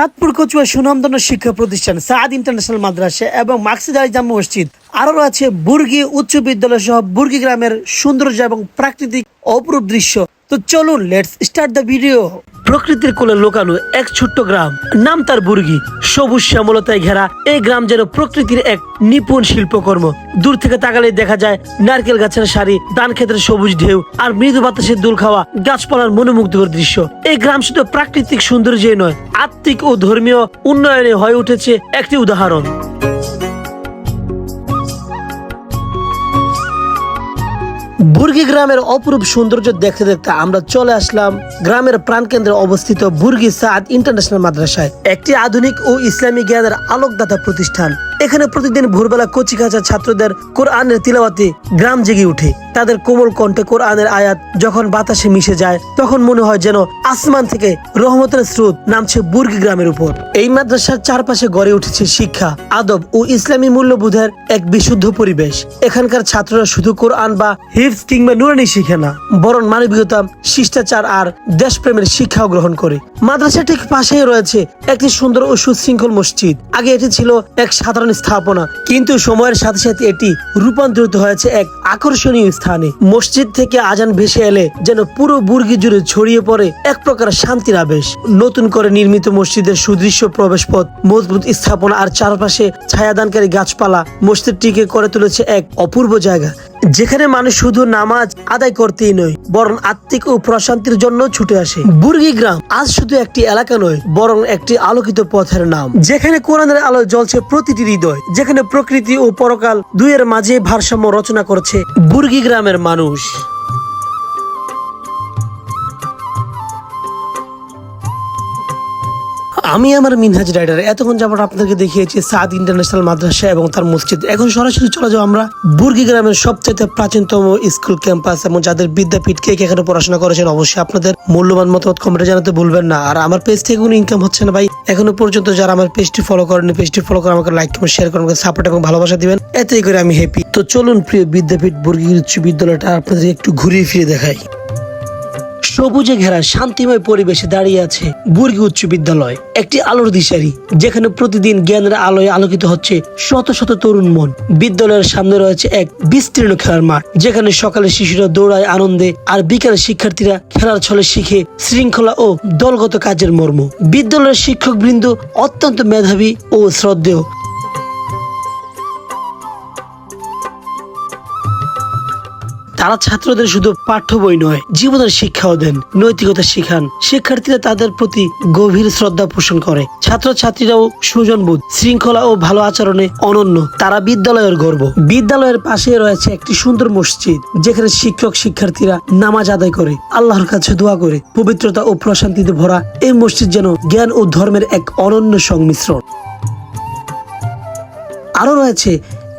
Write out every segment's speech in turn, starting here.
চাঁদপুর কচুয়া সুনামধন্য শিক্ষা প্রতিষ্ঠান সাদ ইন্টারন্যাশনাল মাদ্রাসা এবং মাকসিদ আলী জাম্মু মসজিদ। আরও রয়েছে বুর্গি উচ্চ বিদ্যালয় সহ বুর্গি গ্রামের সৌন্দর্য এবং প্রাকৃতিক অপরূপ দৃশ্য। তো চলুন লেটস স্টার্ট দ্য ভিডিও প্রকৃতির কোলে লোকানো এক ছোট্ট গ্রাম। নাম তার বুর্গি। সবুজ শ্যামলতায় ঘেরা, এই গ্রাম যেন প্রকৃতির এক নিপুণ শিল্পকর্ম। দূর থেকে তাকালে দেখা যায়, নারকেল গাছের সারি, ধান ক্ষেতের সবুজ ঢেউ আর মৃদু বাতাসের দোল খাওয়া গাছপালার মনোমুগ্ধকর দৃশ্য। এই গ্রাম শুধু প্রাকৃতিক সৌন্দর্যই নয়, আত্মিক ও ধর্মীয় উন্নয়নে হয়ে উঠেছে একটি উদাহরণ। বুর্গি গ্রামের অপরূপ সৌন্দর্য দেখতে দেখতে আমরা চলে আসলাম গ্রামের প্রাণকেন্দ্রে অবস্থিত বুর্গি সাদ ইন্টারন্যাশনাল মাদ্রাসায়, একটি আধুনিক ও ইসলামী জ্ঞানের আলোকদাতা প্রতিষ্ঠান। এখানে প্রতিদিন ভোরবেলা কচি কাঁচা ছাত্রদের কোরআনের তিলাওয়াতে গ্রাম জেগে উঠে। তাদের কোমল কণ্ঠে কোরআনের আয়াত যখন বাতাসে মিশে যায়, তখন মনে হয় যেন আসমান থেকে রহমতের স্রোত নামছে বুর্গি গ্রামের উপর। এই মাদ্রাসার চারপাশে গড়ে উঠেছে শিক্ষা, আদব ও ইসলামী মূল্যবোধের এক বিশুদ্ধ পরিবেশ। এখানকার ছাত্ররা শুধু কোরআন বা হিফজ কিংবা নুরানি শিখে না, বরং মানবিকতা, শিষ্টাচার আর দেশপ্রেমের শিক্ষাও গ্রহণ করে। মাদ্রাসা ঠিক পাশেই রয়েছে একটি সুন্দর ও সুশৃঙ্খল মসজিদ। আগে এটি ছিল এক সাধারণ স্থাপনা। কিন্তু সময়ের সাথে সাথে এটি রূপান্তরিত হয়েছে এক আকর্ষণীয় স্থানে। মসজিদ থেকে আজান ভেসে এলে যেন পুরো বুর্গি জুড়ে ছড়িয়ে পড়ে এক প্রকার শান্তির আবেশ। নতুন করে নির্মিত মসজিদের সুদৃশ্য প্রবেশপথ, মজবুত স্থাপনা আর চারপাশে ছায়াদানকারী গাছপালা মসজিদটিকে করে তুলেছে এক অপূর্ব জায়গা। যেখানে মানুষ শুধু নামাজ আদায় করতেই নয়, বরং আত্মিক ও প্রশান্তির জন্য ছুটে আসে। বুর্গি গ্রাম, আজ শুধু একটি এলাকা নয়, বরং একটি আলোকিত পথের নাম। যেখানে কোরআনের আলো জ্বলছে প্রতিটি হৃদয়, যেখানে প্রকৃতি ও পরকাল দুইয়ের মাঝে ভারসাম্য রচনা করছে বুর্গি গ্রামের মানুষ। আমি আমার মিনহাজ রাইডার, এতক্ষণ যাবত আপনাদেরকে দেখিয়েছি সাদ ইন্টারন্যাশনাল মাদ্রাসা এবং তার মসজিদ। এখন সরাসরি চলে যাও আমরা বুর্গি গ্রামের সবচাইতে প্রাচীনতম স্কুল ক্যাম্পাস এবং যাদের বিদ্যাপীঠ কে এখানে পড়াশোনা করেছেন অবশ্যই আপনাদের মূল্যবান মতামত কমেন্টে জানাতে ভুলবেন না। আর আমার পেজ থেকে কোনো ইনকাম হচ্ছে না ভাই, এখনও পর্যন্ত যারা আমার পেজটি ফলো করেনি পেজটি ফলো করে আমাকে লাইক কমেন্ট শেয়ার করে আমাকে সাপোর্ট এবং ভালোবাসা দিবেন। এতেই করে আমি হ্যাপি তো চলুন প্রিয় বিদ্যাপীঠ বুর্গি উচ্চ বিদ্যালয়টা আপনাদের একটু ঘুরিয়ে ফিরে দেখাই। সবুজে ঘেরা শান্তিময় পরিবেশে দাঁড়িয়ে আছে বুর্গি উচ্চ বিদ্যালয়, একটি আলোর দিশারি, যেখানে প্রতিদিন জ্ঞানের আলোয় আলোকিত হচ্ছে শত শত তরুণ মন। বিদ্যালয়ের সামনে রয়েছে এক বিস্তীর্ণ খেলার মাঠ, যেখানে সকালে শিশুরা দৌড়ায় আনন্দে আর বিকালে শিক্ষার্থীরা খেলার ছলে শিখে শৃঙ্খলা ও দলগত কাজের মর্ম। বিদ্যালয়ের শিক্ষক বৃন্দ অত্যন্ত মেধাবী ও শ্রদ্ধেয়। তারা ছাত্রদের শুধু পাঠ্য বই নয়, জীবনের শিক্ষাও দেন, নৈতিকতা শিখান। শিক্ষার্থীরা তাদের প্রতি গভীর শ্রদ্ধা পোষণ করে। ছাত্রছাত্রীরাও সুজনবোধ, শৃঙ্খলা ও ভালো আচরণে অনন্য। তারা বিদ্যালয়ের গর্ব। বিদ্যালয়ের পাশে রয়েছে একটি সুন্দর মসজিদ, যেখানে শিক্ষক, শিক্ষার্থীরা নামাজ আদায় করে, আল্লাহর কাছে দোয়া করে। পবিত্রতা ও প্রশান্তিতে ভরা এই মসজিদ যেন জ্ঞান ও ধর্মের এক অনন্য সংমিশ্রণ। আরও রয়েছে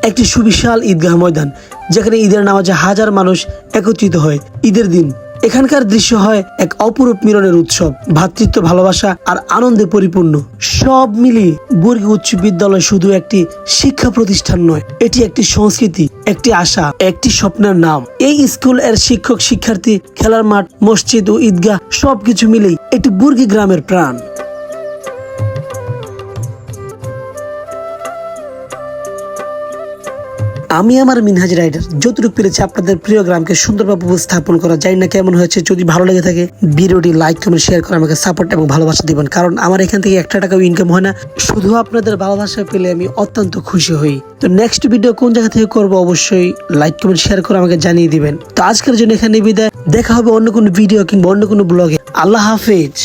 একটি সুবিশাল ঈদগাহ ময়দান যেখানে ঈদের নামাজে হাজার মানুষ একত্রিত হয়। ঈদের দিন এখানকার দৃশ্য হয় এক অপরূপ মিলনের উৎসব। ভ্রাতৃত্ব ভালোবাসা আর আনন্দে পরিপূর্ণ। সব মিলিয়ে বর্গী উচ্চ বিদ্যালয় শুধু একটি শিক্ষা প্রতিষ্ঠান নয়, এটি একটি সংস্কৃতি, একটি আশা, একটি স্বপ্নের নাম। এই স্কুলের শিক্ষক, শিক্ষার্থী, খেলার মাঠ, মসজিদ ও ঈদগাহ সবকিছু মিলেই এটি বুর্গি গ্রামের প্রাণ। আমি আমার মিনহাজ রাইডার যতটুকু পেরেছি আপনাদের প্রিয় গ্রামকে সুন্দরভাবে উপস্থাপন করা। যায় না কেমন হয়েছে, যদি ভালো লেগে থাকে, ভিডিওটি লাইক কমেন্ট শেয়ার করে আমাকে সাপোর্ট এবং ভালোবাসা দিবেন। কারণ আমার এখান থেকে একটা টাকাও ইনকাম হয় না, শুধু আপনাদের ভালোবাসা পেলে আমি অত্যন্ত খুশি হই। তো নেক্সট ভিডিও কোন জায়গা থেকে করব অবশ্যই লাইক কমেন্ট শেয়ার করে আমাকে জানিয়ে দিবেন। তো আজকের জন্য এখানে বিদায়। দেখা হবে অন্য কোনো ভিডিও কিংবা অন্য কোনো ব্লগে আল্লাহ হাফেজ।